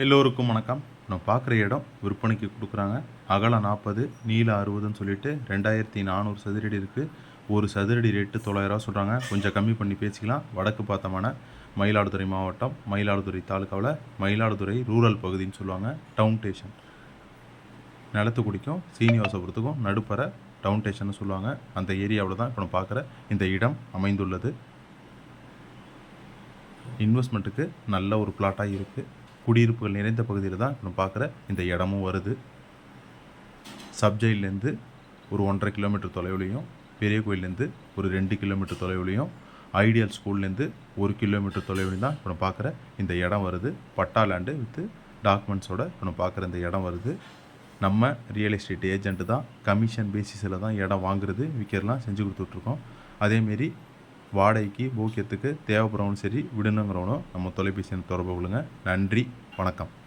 எல்லோருக்கும் வணக்கம். நான் பார்க்குற இடம் விற்பனைக்கு கொடுக்குறாங்க. அகலம் நாற்பது நீள அறுபதுன்னு சொல்லிட்டு ரெண்டாயிரத்தி நானூறு சதுரடி இருக்குது ஒரு சதுரடி ரேட்டு தொள்ளாயிரரூவா சொல்கிறாங்க கொஞ்சம் கம்மி பண்ணி பேசிக்கலாம். வடக்கு பார்த்தமான மயிலாடுதுறை மாவட்டம் மயிலாடுதுறை தாலுக்காவில் மயிலாடுதுறை ரூரல் பகுதின்னு சொல்லுவாங்க. டவுன் ஸ்டேஷன் நிலத்துக்குடிக்கும் சீனிவாசபுரத்துக்கும் நடுப்பற டவுன் ஸ்டேஷன் சொல்லுவாங்க. அந்த ஏரியாவில் தான் இப்போ நான் பார்க்குற இந்த இடம் அமைந்துள்ளது. இன்வெஸ்ட்மெண்ட்டுக்கு நல்ல ஒரு பிளாட்டாக இருக்குது குடியிருப்புகள் நிறைந்த பகுதியில் தான் இப்போ நம்ம பார்க்குற இந்த இடமும் வருது. சப்ஜெயிலேருந்து ஒரு ஒன்றரை கிலோமீட்டர் தொலைவுலையும் பெரிய கோயிலேருந்து ஒரு ரெண்டு கிலோமீட்டர் தொலைவுலையும் ஐடியல் ஸ்கூல்லேருந்து ஒரு கிலோமீட்டர் தொலைவுலையும் தான் இப்போ நம்ம பார்க்குற இந்த இடம் வருது. பட்டா லேண்டு வித்து டாக்குமெண்ட்ஸோட இப்போ நம்ம பார்க்குற இந்த இடம் வருது. நம்ம ரியல் எஸ்டேட் ஏஜென்ட்டு தான் கமிஷன் பேசிஸில் தான் இடம் வாங்குறது விற்கிறலாம் செஞ்சு கொடுத்துட்ருக்கோம். அதேமாரி வாடகைக்கு போக்கியத்துக்கு தேவைப்படுறவனும் சரி விடணுங்கிறவனும் நம்ம தொலைபேசி தொடர்பு கொள்ளுங்கள் நன்றி வணக்கம்.